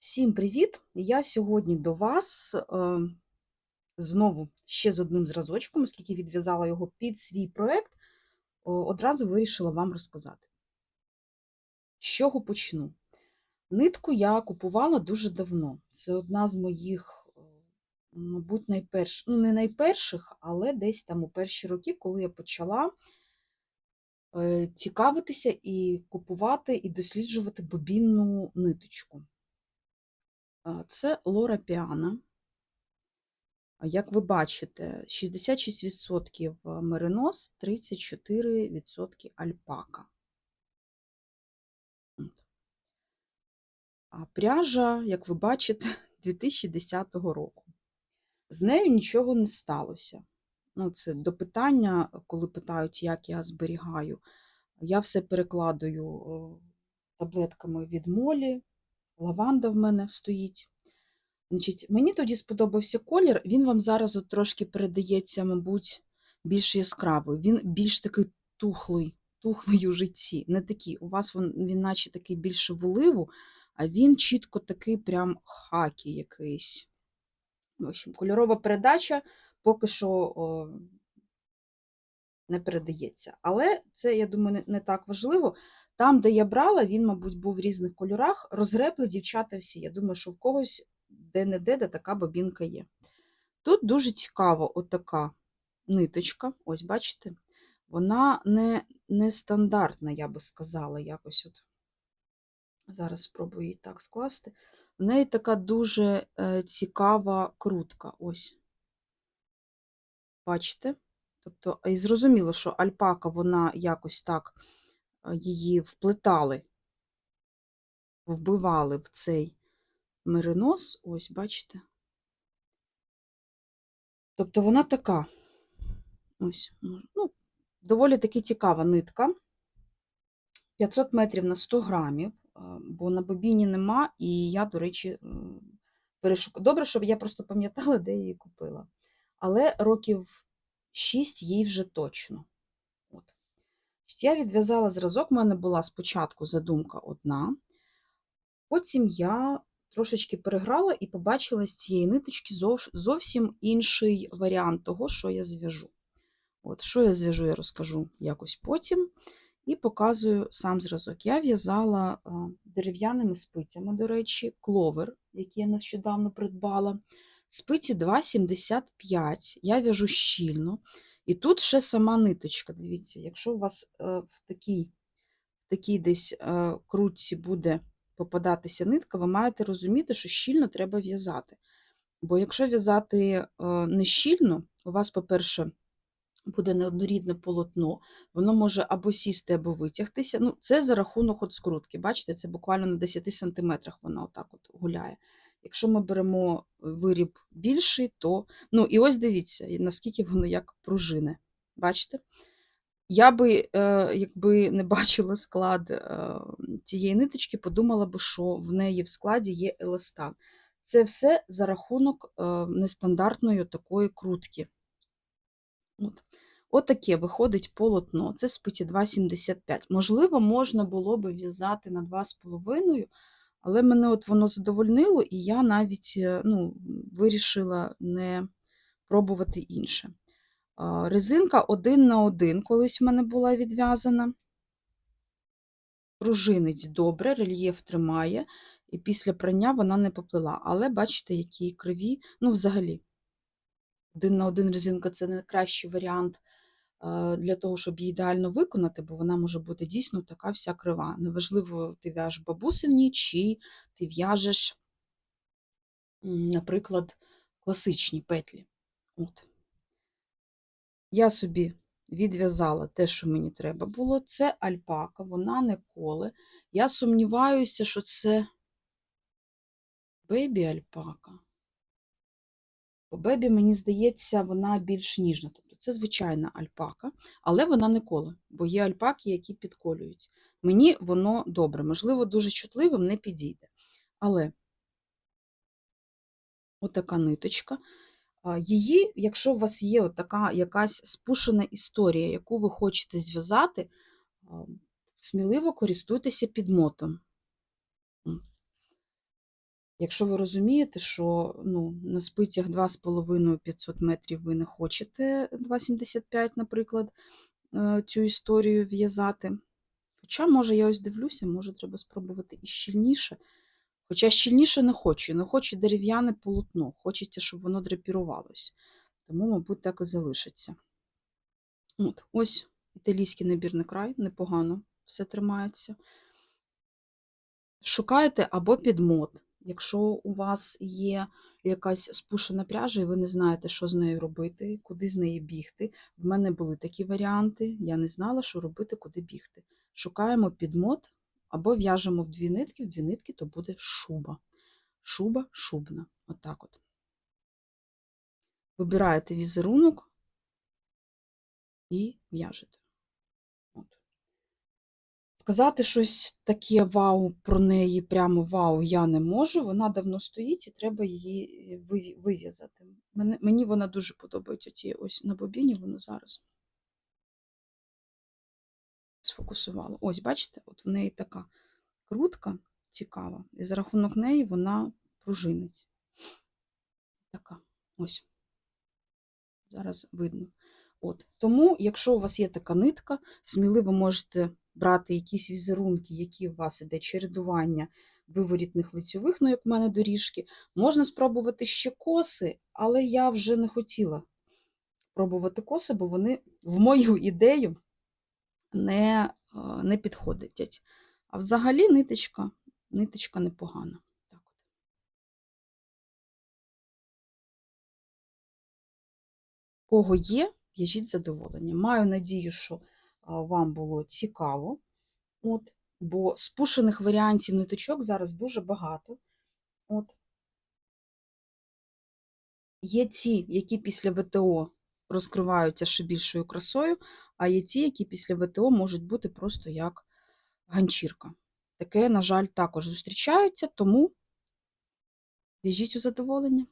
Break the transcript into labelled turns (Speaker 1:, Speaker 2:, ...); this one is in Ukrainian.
Speaker 1: Всім привіт! Я сьогодні до вас е, знову ще з одним зразочком, оскільки відв'язала його під свій проєкт, о, одразу вирішила вам розказати. З чого почну? Нитку я купувала дуже давно. Це одна з моїх, е, мабуть, найперших, ну не найперших, але десь там у перші роки, коли я почала е, цікавитися і купувати, і досліджувати бобінну ниточку. Це Лора Піана. Як ви бачите, 66% меринос, 34% альпака. А пряжа, як ви бачите, 2010 року. З нею нічого не сталося. Ну, це до питання, коли питають, як я зберігаю. Я все перекладаю о, таблетками від молі, лаванда в мене стоїть. Значить, мені тоді сподобався колір, він вам зараз от трошки передається, мабуть, більш яскравий. Він більш такий тухлий, тухлий у житті. Не такий. У вас він, він наче такий більше вливу, а він чітко такий прям хакі якийсь. В общем, кольорова передача поки що не передається. Але це, я думаю, не, так важливо. Там, де я брала, він, мабуть, був в різних кольорах. Розгребли дівчата всі. Я думаю, що в когось де-не-де, де така бобінка є. Тут дуже цікаво отака ниточка, ось бачите, вона не, не стандартна, я би сказала, якось от. Зараз спробую її так скласти. В неї така дуже е, цікава крутка. Ось. Бачите? Тобто, і зрозуміло, що альпака, вона якось так е, її вплетали, вбивали в цей меринос, ось, бачите. Тобто вона така, ось, ну, доволі таки цікава нитка. 500 метрів на 100 грамів, бо на бобіні нема, і я, до речі, перешукала. Добре, щоб я просто пам'ятала, де її купила. Але років 6 їй вже точно. От. Я відв'язала зразок, у мене була спочатку задумка одна, потім я трошечки переграла і побачила з цієї ниточки зовсім інший варіант того, що я зв'яжу. От, Що я зв'яжу, я розкажу якось потім. І показую сам зразок. Я в'язала дерев'яними спицями, до речі, кловер, який я нещодавно придбала. Спиці 2,75. Я в'яжу щільно. І тут ще сама ниточка. Дивіться, якщо у вас е, в такій в такій десь е, крутці буде попадатися нитка, ви маєте розуміти, що щільно треба в'язати. Бо якщо в'язати е, не щільно, у вас, по-перше, буде неоднорідне полотно, воно може або сісти, або витягтися. Ну, Це за рахунок от скрутки. Бачите, це буквально на 10 см вона отак от гуляє. Якщо ми беремо виріб більший, то. Ну, і ось дивіться, наскільки воно як пружине. Бачите? Я би, е, якби не бачила склад е, цієї ниточки, подумала би, що в неї в складі є еластан. Це все за рахунок е, нестандартної такої крутки. От. Отаке виходить полотно, це спиті 2,75. Можливо, можна було би в'язати на 2,5, але мене от воно задовольнило, і я навіть ну, вирішила не пробувати інше. Резинка один на один колись в мене була відв'язана. Пружинить добре, рельєф тримає, і після прання вона не поплила. Але бачите, які криві, ну, взагалі, один на один резинка це найкращий варіант для того, щоб її ідеально виконати, бо вона може бути дійсно така вся крива. Неважливо, ти в'яжеш бабусині, чи ти в'яжеш, наприклад, класичні петлі. От. Я собі відв'язала те, що мені треба було. Це альпака, вона не коле. Я сумніваюся, що це бебі альпака. Бо бебі, мені здається, вона більш ніжна. Це звичайна альпака, але вона не коле, бо є альпаки, які підколюють. Мені воно добре, можливо, дуже чутливим не підійде. Але отака ниточка. Її, якщо у вас є така якась спушена історія, яку ви хочете зв'язати, сміливо користуйтеся підмотом. Якщо ви розумієте, що ну, на спицях 2,5 500 метрів ви не хочете 2,75, наприклад, е, цю історію в'язати. Хоча, може, я ось дивлюся, може, треба спробувати і щільніше. Хоча щільніше не хочу, не хочу дерев'яне полотно, хочеться, щоб воно драпірувалось. Тому, мабуть, так і залишиться. От, ось італійський набірний край, непогано все тримається. Шукайте або підмот. Якщо у вас є якась спушена пряжа, і ви не знаєте, що з нею робити, куди з неї бігти. В мене були такі варіанти. Я не знала, що робити, куди бігти. Шукаємо підмот або в'яжемо в дві нитки, в дві нитки то буде шуба. Шуба шубна. Отак от. Вибираєте візерунок і в'яжете. Сказати щось таке вау про неї, прямо вау, я не можу. Вона давно стоїть і треба її вив'язати. Мені вона дуже подобається. Оці ось на бобіні воно зараз сфокусувало. Ось, бачите, от в неї така крутка цікава, і за рахунок неї вона пружинить. Така. Ось. Зараз видно. От. Тому, якщо у вас є така нитка, сміливо можете брати якісь візерунки, які у вас іде чередування виворітних лицьових, ну, як в мене доріжки. Можна спробувати ще коси, але я вже не хотіла пробувати коси, бо вони в мою ідею не, е, не підходять. А взагалі ниточка, ниточка непогана. Кого є, в'яжіть з задоволенням. Маю надію, що вам було цікаво. От, бо спушених варіантів ниточок зараз дуже багато. От. Є ті, які після ВТО розкриваються ще більшою красою, а є ті, які після ВТО можуть бути просто як ганчірка. Таке, на жаль, також зустрічається, тому в'яжіть у задоволення.